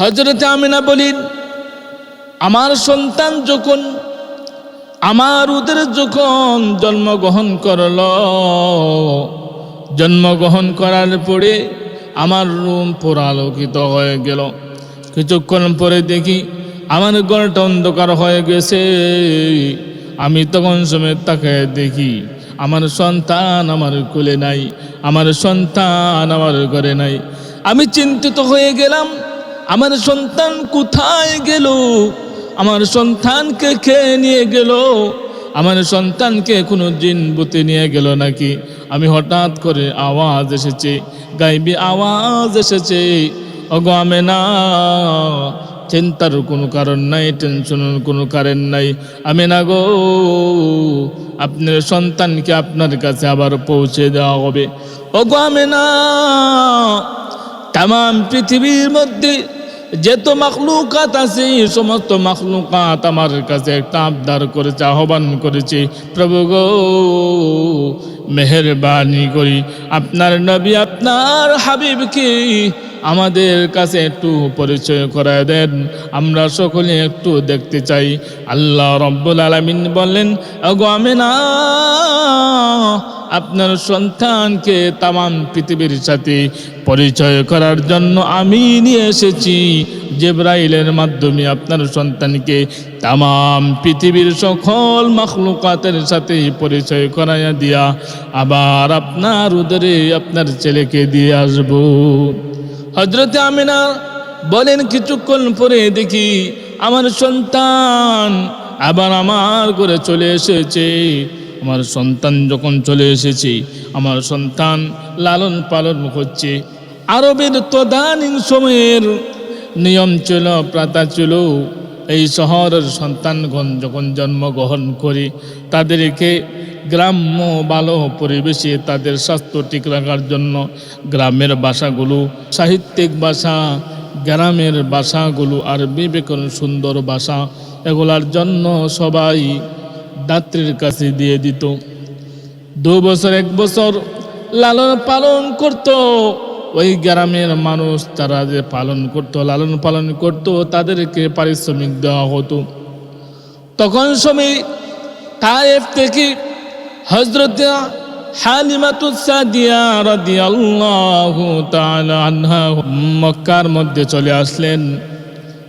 হজরত আমিনা বলিন আমার সন্তান যখন, আমার উদের যখন জন্মগ্রহণ করল, জন্মগ্রহণ করার পরে আমার রুম পুরালোকিত হয়ে গেল। কিছুক্ষণ পরে দেখি আমার ঘরটা অন্ধকার হয়ে গেছে। আমি তখন সময় তাকে দেখি, আমার সন্তান আমার কোলে নাই, আমার সন্তান আমার ঘরে নাই। আমি চিন্তিত হয়ে গেলাম। আমার সন্তান কোথায় গেল? আমার সন্তানকে খেয়ে নিয়ে গেল? আমার সন্তানকে কোনো জিন বুতে নিয়ে গেল নাকি? আমি হঠাৎ করে আওয়াজ এসেছে, গাইবি আওয়াজ এসেছে। অগো আমে না চিন্তার কোনো কারণ নাই, টেনশনের কোনো কারণ নাই। আমি না গো, আপনার সন্তানকে আপনার কাছে আবার পৌঁছে দেওয়া হবে। ওগো আমি না তাম পৃথিবীর মধ্যে যেত মাখলুকাত আছে সমস্ত মাখলুকাত আমার কাছে একটা আবদার করেছে, আহ্বান করেছে। প্রভু গো, মেহরবানি করি, আপনার নবী, আপনার হাবিব হাবিবকে আমাদের কাছে একটু পরিচয় করায় দেন। আমরা সকলে একটু দেখতে চাই। আল্লাহ রব্বুল আলমিন বললেন অগো আমি না আপনার সন্তানকে তাম পৃথিবীর সাথে পরিচয় করার জন্য আমি নিয়ে এসেছি। জেব্রাইলের মাধ্যমে আপনার সন্তানকে তাম পৃথিবীর সকল মখলুকাতের সাথে পরিচয় করাইয়া দিয়া আবার আপনার উদরে আপনার ছেলেকে দিয়ে আসব। হজরতে আমিনা বলেন, কিছুক্ষণ পরে দেখি আমার সন্তান আবার আমার করে চলে এসেছে। আমার সন্তান যখন চলে এসেছে, আমার সন্তান লালন পালন হচ্ছে আরবের তদানীন সময়ের নিয়ম ছিল প্রাতা ছিল, এই শহরের সন্তানগণ যখন জন্মগ্রহণ করে, তাদেরকে গ্রাম্য ভালো পরিবেশে তাদের স্বাস্থ্য ঠিক রাখার জন্য গ্রামের ভাষাগুলো, সাহিত্যিক ভাষা, গ্রামের ভাষাগুলো আর বিবেকন সুন্দর ভাষা, এগুলার জন্য সবাই দাত্রীর কাছে দিয়ে দিত। দু বছর, এক বছর লালন পালন করত। ওই গ্রামের মানুষ তারা যে পালন করত, লালন পালন করত, তাদেরকে পারিশ্রমিক দেওয়া হতো। তখন সময় তায়েফ থেকে হজরত মক্কার মধ্যে চলে আসলেন।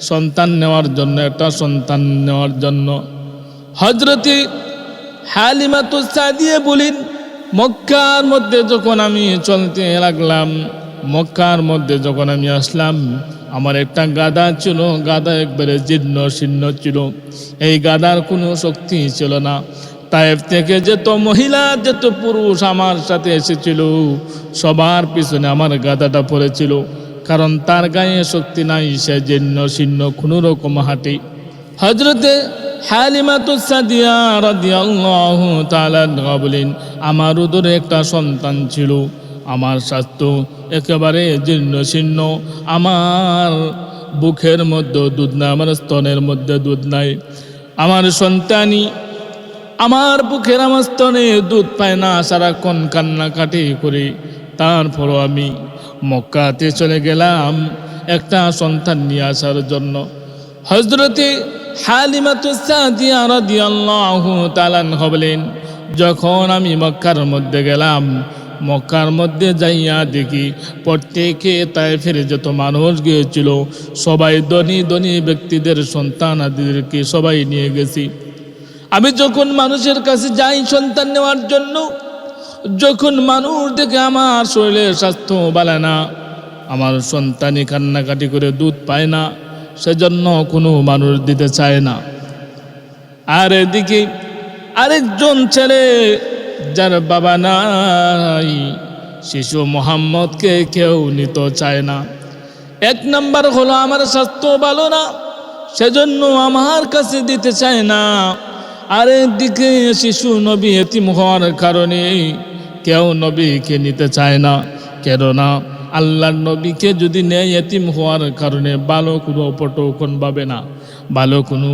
সন্তান নেওয়ার জন্য, একটা সন্তান নেওয়ার জন্য। হজরতি হালিমাতুসাদিয়া বলেন মক্কার মধ্যে যখন আমি চলতে লাগলাম, মক্কার মধ্যে যখন আমি আসলাম, আমার একটা গাদা ছিল গাদা একবারে জীর্ণ শীর্ণ ছিল। এই গাদার কোনো শক্তি ছিল না। তাইফ থেকে যেত মহিলা, যেত পুরুষ আমার সাথে এসেছিল। সবার পিছনে আমার গাদাটা পড়েছিল, কারণ তার গায়ে শক্তি নাই, সে জীর্ণ শীর্ণ কোনো রকম হাঁটি। হজরতে বলেন, আমার উদরে একটা সন্তান ছিল। আমার স্বাস্থ্য একেবারে জীর্ণ শীর্ণ আমার বুকের মধ্যে দুধ নাই, আমার স্তনের মধ্যে দুধ নাই। আমার সন্তানই, আমার বুকের আমার স্তনে দুধ পায় না, সারাক্ষণ কান্নাকাটি করে। তারপরও আমি মক্কাতে চলে গেলাম একটা সন্তান নিয়ে আসার জন্য। হজরতে হালিমাতুসাদিয়া রাদিয়াল্লাহু তাআলা বলেন, যখন আমি মক্কার মধ্যে গেলাম, মক্কার মধ্যে যাইয়া দেখি প্রত্যেকে তাই ফিরে যত মানুষ গিয়েছিল, সবাই ধনী ধনী ব্যক্তিদের সন্তান আদিদেরকে সবাই নিয়ে গেছি। আমি যখন মানুষের কাছে যাই সন্তান নেওয়ার জন্য, যখন মানুষ দেখে আমার শরীরের স্বাস্থ্য বালে না, আমার সন্তানই কান্নাকাটি করে দুধ পায় না সেজন্য কোনো মানুষ দিতে চায় না। আর এদিকে আরেকজন ছেলে, যার বাবা নাই, শিশু মোহাম্মদকে কেউ নিতে চায় না। এক নাম্বার হলো, আমার স্বাস্থ্য ভালো না, সেজন্য আমার কাছে দিতে চায় না। আর দিকে শিশু নবী এতিম হওয়ার কারণে কেউ নবীকে নিতে চায় না। কেননা আল্লাহর নবীকে যদি নেয় এতিম হওয়ার কারণে ভালো কোনো পটোকন পাবে না, ভালো কোনো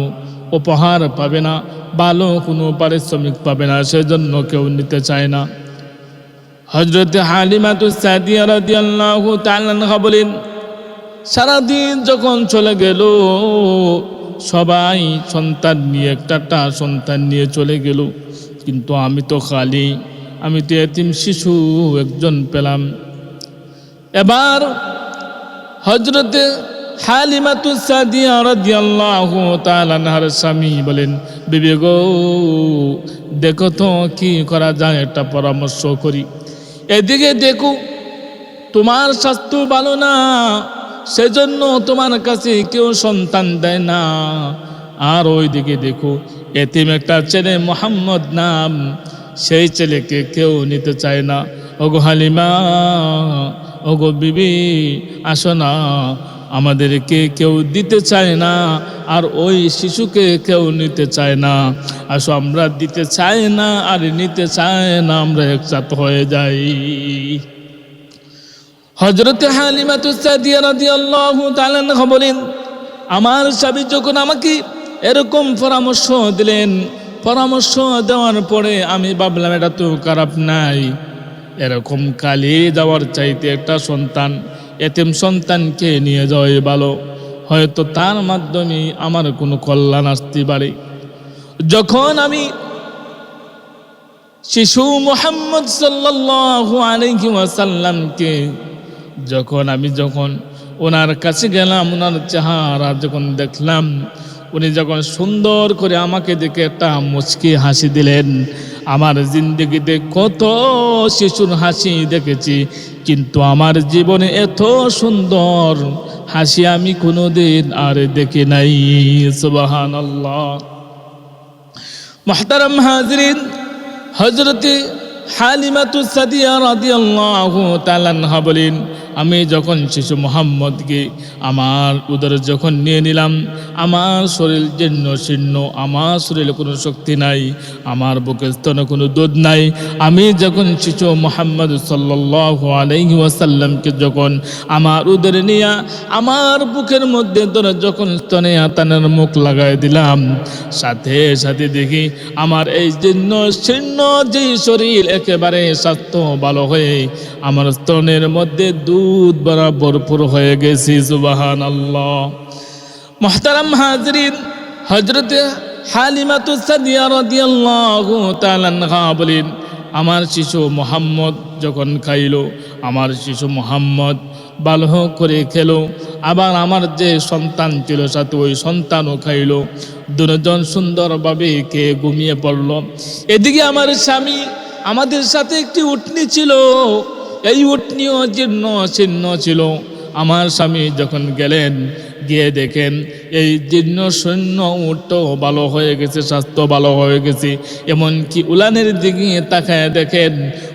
উপহার পাবে না, ভালো কোনো পারিশ্রমিক পাবে না, সেজন্য কেউ নিতে চায় না। হজরত হালিমাতুসাদিয়া বলেন, সারাদিন যখন চলে গেল, সবাই সন্তান নিয়ে একটা সন্তান নিয়ে চলে গেল। কিন্তু আমি তো খালি, আমি তো এতিম শিশু, একজন পেলাম। এবার হজরতে হালিমাতু সাদিয়া রাদিয়াল্লাহু তাআলা আনহার স্বামী বলেন, বিবে গো, দেখো তো কি করা যায় একটা পরামর্শ করি। এদিকে দেখো, তোমার স্বাস্থ্য ভালো না, সেজন্য তোমার কাছে কেউ সন্তান দেয় না। আর ওইদিকে দেখো, এতিম একটা ছেলে মোহাম্মদ নাম, সেই ছেলেকে কেউ নিতে চায় না। ওগো হালিমা ওগো বিবি, আসো না। আমাদেরকে কেউ দিতে চায় না, আর ওই শিশুকে কেউ নিতে চায় না। আসো, আমরা দিতে চাই না, আর নিতে চায় না, আমরা একসাথে হয়ে যাই। হজরত হালিমাতুসাদিয়া বলেন, আমার স্বামী যখন আমাকে এরকম পরামর্শ দিলেন, পরামর্শ দেওয়ার পরে আমি ভাবলাম, এটা তো খারাপ নাই। এরকম কালি যাওয়ার চাইতে একটা সন্তান, এতিম সন্তানকে নিয়ে যাওয়াই ভালো। হয়তো তার মাধ্যমে আমার কোনো কল্যাণ আসতে পারে। যখন আমি শিশু মোহাম্মদ ওয়াসাল্লামকে, যখন আমি যখন ওনার কাছে গেলাম, ওনার চেহারা যখন দেখলাম উনি যখন সুন্দর করে আমাকে দেখে একটা মুচকি হাসি দিলেন, আমার জিন্দগিতে কত শিশুর হাসি দেখেছি, কিন্তু আমার জীবনে এত সুন্দর হাসি আমি কোনোদিন আর দেখি নাই সুবাহান মোহতারাম হাজরিন হজরতে হালিমাতু সাদিয়া রাদিয়াল্লাহু তাআলা বলেন আমি যখন শিশু মোহাম্মদকে আমার উদরে যখন নিয়ে নিলাম, আমার শরীর জীর্ণ শীর্ণ, আমার শরীরে কোনো শক্তি নাই, আমার বুকের স্তনে কোনো দুধ নাই, আমি যখন শিশু মোহাম্মদ সাল্লাল্লাহু আলাইহি ওয়াসাল্লামকে যখন আমার উদরে নিয়ে, আমার বুকের মধ্যে ধরে যখন স্তনে আতানের মুখ লাগাই দিলাম, সাথে সাথে দেখি আমার এই জীর্ণ শীর্ণ যে শরীর একেবারে স্বাস্থ্য ভালো হয়ে, আমার স্তনের মধ্যে দুধ বরাবর পুর হয়ে গেছি সুবাহান আল্লাহ মোহতারাম হাজরিন হজরত হালিমাতু সাদিয়া রাদিয়াল্লাহু তাআলা বলেন, আমার শিশু মোহাম্মদ যখন খাইল, আমার শিশু মোহাম্মদ ভালো করে খেলো, আবার আমার যে সন্তান ছিল সাথে ওই সন্তানও খাইল। দুজন সুন্দরভাবে কে ঘুমিয়ে পড়ল। এদিকে আমার স্বামী আমাদের সাথে একটি উঠনি ছিল। এই উটনিও জীর্ণ ছিন্ন ছিল। আমার স্বামী যখন গেলেন, গিয়ে দেখেন, এই জীর্ণ সৈন্য উটও ভালো হয়ে গেছে, স্বাস্থ্য ভালো হয়ে গেছে। এমনকি উলানের দিকে তাকায় দেখেন,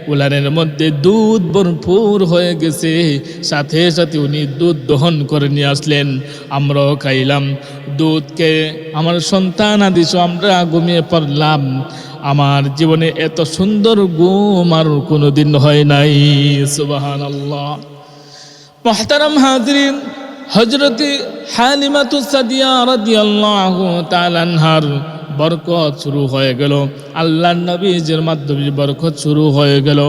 উলানের মধ্যে দুধ ভরপুর হয়ে গেছে। সাথে সাথে উনি দুধ দহন করে নিয়ে আসলেন। আমরাও খাইলাম। দুধকে আমার সন্তান আদিস আমরা ঘুমিয়ে পড়লাম। আমার জীবনে এত সুন্দর গুম আর কোনোদিন হয় নাই। সুবাহান আল্লাহ মহতারাম হাজরিন হজরতি হালিমাতু সাদিয়া রাদিয়াল্লাহু তাআলা আনহার বরকত শুরু হয়ে গেল। আল্লাহ নবীজের মাধ্যমে বরকত শুরু হয়ে গেল।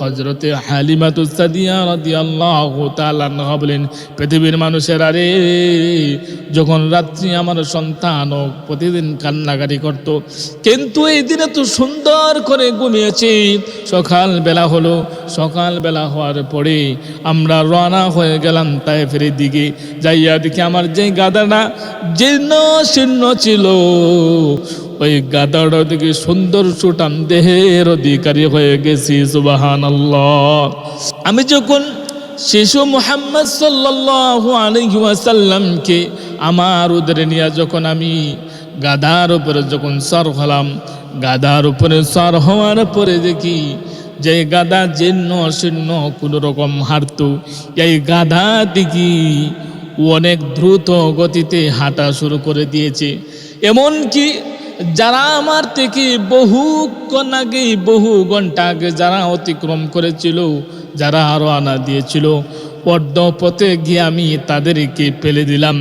হজরতে হালিমাতু সাদিয়া রাদিয়াল্লাহু তাআলা আনহা বলেন, পৃথিবীর মানুষের আরে, যখন রাত্রি আমার সন্তান প্রতিদিন কান্নাকাটি করত, কিন্তু এই দিনে তো সুন্দর করে ঘুমিয়েছি। সকাল বেলা হলো সকাল বেলা হওয়ার পরে আমরা রওনা হয়ে গেলাম তাই ফেরি দিকে। যাইয়া দেখি আমার যে গাদাটা জীর্ণ শীর্ণ ছিল। ওই গাদাটা দিকে সুন্দর সুটান দেহের অধিকারী হয়ে গেছি সুবাহান আমি যখন শিশু মোহাম্মদ সাল্লাল্লাহু আলাইহি ওয়াসাল্লামকে আমার উদরে নিয়ে যখন আমি গাদার উপরে যখন সর হলাম, গাদার উপরে সর হওয়ার পরে দেখি যে গাদা জীর্ণ শীর্ণ কোনো রকম হারত এই গাধা দেখি অনেক দ্রুত গতিতে হাঁটা শুরু করে দিয়েছে। এমনকি যারা আমার থেকে বহু বহুক্ষণ আগে বহু ঘণ্টা আগে যারা অতিক্রম করেছিল, যারা আরও আনা দিয়েছিল পদ্মপথে গিয়ে আমি তাদেরকে ফেলে দিলাম।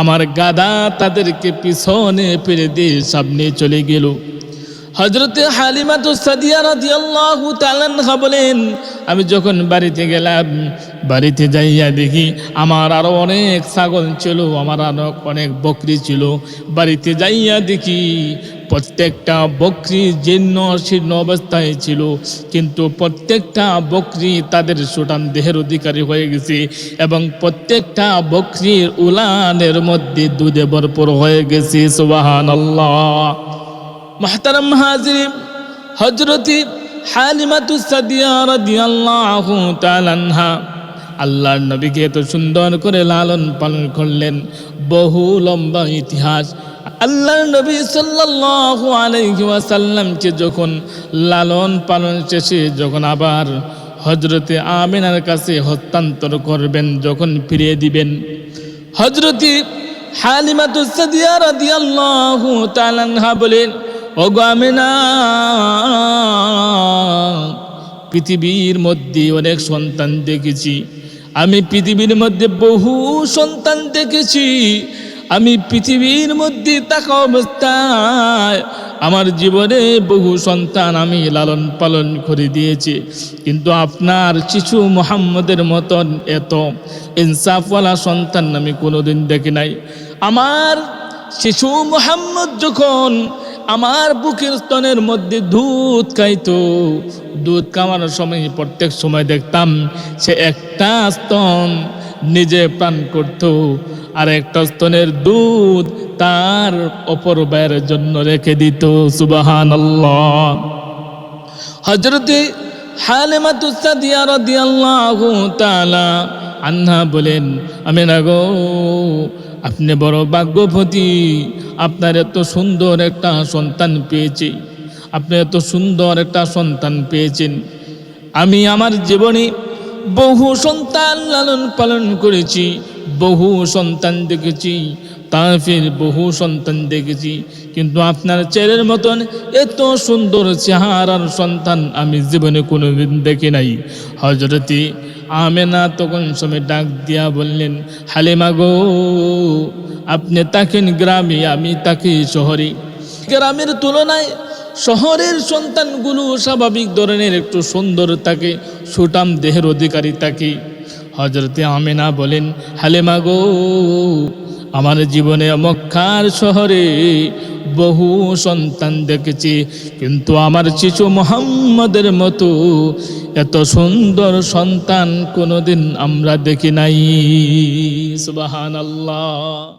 আমার গাদা তাদেরকে পিছনে ফেলে দিয়ে সামনে চলে গেল। হজরতে হালিমা তো সাদিয়া রাদিয়াল্লাহু তাআলা আনহা বলেন, আমি যখন বাড়িতে গেলাম বাড়িতে যাইয়া দেখি আমার আরও অনেক ছাগল ছিল, আমার আরও অনেক বকরি ছিল। বাড়িতে যাইয়া দেখি প্রত্যেকটা বকরি জীর্ণ শীর্ণ অবস্থায় ছিল, কিন্তু প্রত্যেকটা বকরি তাদের সুটান দেহের অধিকারী হয়ে গেছে এবং প্রত্যেকটা বকরির উলানের মধ্যে দুধে ভরপুর হয়ে গেছে সুবাহান মাহতারাম হাজির হজরতি হালিমাতু সাদিয়া রাদিয়াল্লাহু তাআলা আল্লাহর নবীকে এত সুন্দর করে লালন পালন করলেন। বহু লম্বা ইতিহাস। আল্লাহর নবী সাল্লাল্লাহু আলাইহি ওয়াসাল্লামকে যখন লালন পালন শেষে যখন আবার হজরতে আমিনার কাছে হস্তান্তর করবেন, যখন ফিরিয়ে দিবেন হজরতি বলেন পৃথিবীর মধ্যে অনেক সন্তান দেখেছি। আমি পৃথিবীর মধ্যে বহু সন্তান দেখেছি। আমি পৃথিবীর মধ্যে থাকা অবস্থায় আমার জীবনে বহু সন্তান আমি লালন পালন করে দিয়েছি। কিন্তু আপনার শিশু মোহাম্মদের মতন এত ইনসাফওয়ালা সন্তান আমি কোনোদিন দেখি নাই। আমার শিশু মোহাম্মদ যখন আমার বুকের স্তনের মধ্যে দুধ খাইতো। দুধ খাওয়ানোর সময় প্রত্যেক সময় দেখতাম সে একটা স্তন নিজে পান করত আর একটা স্তনের দুধ তার অপর ব্যয়ের জন্য রেখে দিত। সুবাহান হজরতে হালেমাতুসাদিয়া রাদিয়াল্লাহু তাআলা আন্না বলেন আমি না গো, আপনি বড় ভাগ্যবতী। আপনার এত সুন্দর একটা সন্তান পেয়েছি। আপনি এত সুন্দর একটা সন্তান পেয়েছেন। আমি আমার জীবনে বহু সন্তান লালন পালন করেছি, বহু সন্তান দেখেছি, তাফির বহু সন্তান দেখেছি, কিন্তু আপনার ছেলের মতন এত সুন্দর চেহারার সন্তান আমি জীবনে কোনোদিন দেখি নাই। হজরতি আমেনা তখন সময় ডাক দিয়া বললেন, হালিমা গো, আপনি তাকেন গ্রামে, আমি তাকে শহরে। গ্রামের তুলনায় শহরের সন্তানগুলো স্বাভাবিক ধরনের একটু সুন্দর থাকে সুটাম দেহের অধিকারী থাকে। হজরতে আমেনা বলেন, হালেমা গো, আমার জীবনে মক্কার শহরে বহু সন্তান দেখেছি, কিন্তু আমার শিশু মোহাম্মদের মতো এত সুন্দর সন্তান কোনোদিন আমরা দেখি নাই। সুবাহান আল্লাহ